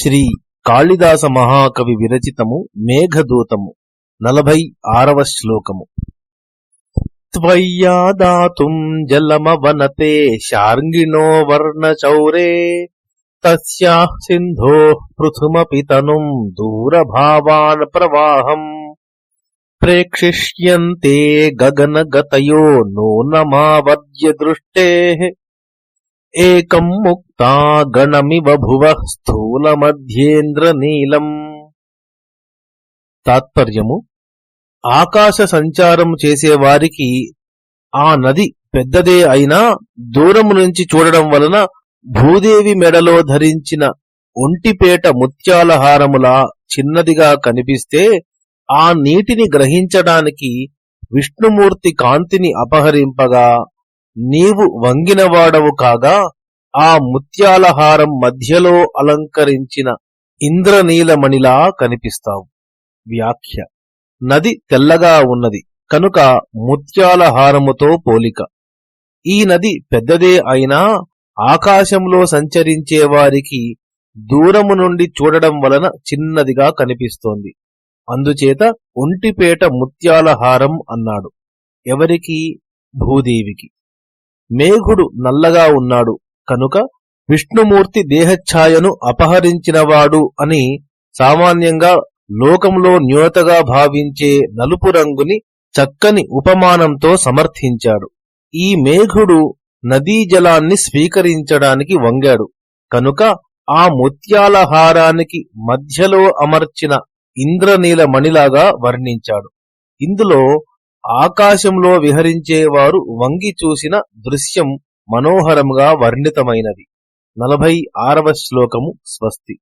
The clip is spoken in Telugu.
శ్రీ కాళిదాస మహాకవి విరచితము మేఘదూతము నలభై ఆరవ శ్లోకము. త్వయ్యా దాతుం జలమవనతే శార్ంగిణో వర్ణచౌరే తస్యాః సింధో పృథుమపి తనుం దూరభావాన్ ప్రవాహం. ప్రేక్షిష్యంతే గగనగతయో నూనమావద్య దృష్టే ఏకం ముక్తా గణమివ భువ స్థూలమధ్యేంద్ర నీలం. తాత్పర్యము ఆకాశ సంచారం చేసేవారికి ఆ నది పెద్దదే అయినా దూరము నుంచి చూడడం వలన భూదేవి మెడలో ధరించిన ఒంటిపేట ముత్యాలహారములా చిన్నదిగా కనిపిస్తే ఆ నీటిని గ్రహించడానికి విష్ణుమూర్తి కాంతిని అపహరింపగా నీవు వంగినవాడవు కాగా ఆ ముత్యాలహారం మధ్యలో అలంకరించిన ఇంద్రనీలమణిలా కనిపిస్తావు. వ్యాఖ్య. నది తెల్లగా ఉన్నది కనుక ముత్యాలహారముతో పోలిక. ఈ నది పెద్దదే అయినా ఆకాశంలో సంచరించే వారికి దూరము నుండి చూడడం వలన చిన్నదిగా కనిపిస్తోంది. అందుచేత ఒంటిపేట ముత్యాలహారం అన్నాడు. ఎవరికి? భూదేవికి. మేఘుడు నల్లగా ఉన్నాడు. కనుక విష్ణుమూర్తి దేహఛాయను అపహరించినవాడు అని సామాన్యంగా లోకంలో న్యూనతగా భావించే నలుపు రంగుని చక్కని ఉపమానంతో సమర్థించాడు. ఈ మేఘుడు నదీ జలాన్ని స్వీకరించడానికి వంగాడు. కనుక ఆ ముత్యాల హారానికి మధ్యలో అమర్చిన ఇంద్రనీల మణిలాగా వర్ణించాడు. ఇందులో ఆకాశంలో విహరించేవారు వంగి చూసిన దృశ్యం మనోహరంగా వర్ణితమైనది. నలభై ఆరవ శ్లోకము స్వస్తి.